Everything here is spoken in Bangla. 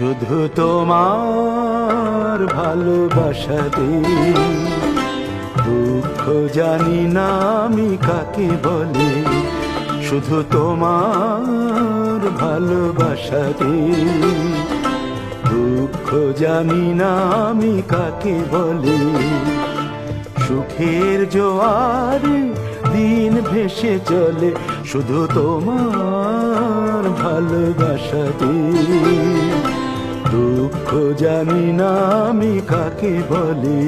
শুধু তোমার ভালোবাসাতে দুঃখ জানি না আমি কাকে বলে। শুধু তোমার ভালোবাসাতে দুঃখ জানি না আমি কাকে বলে। সুখের জোয়ার দিন ভেসে চলে। শুধু তোমার ভালোবাসাতে দুঃখ জানি না আমি কাকে বলে।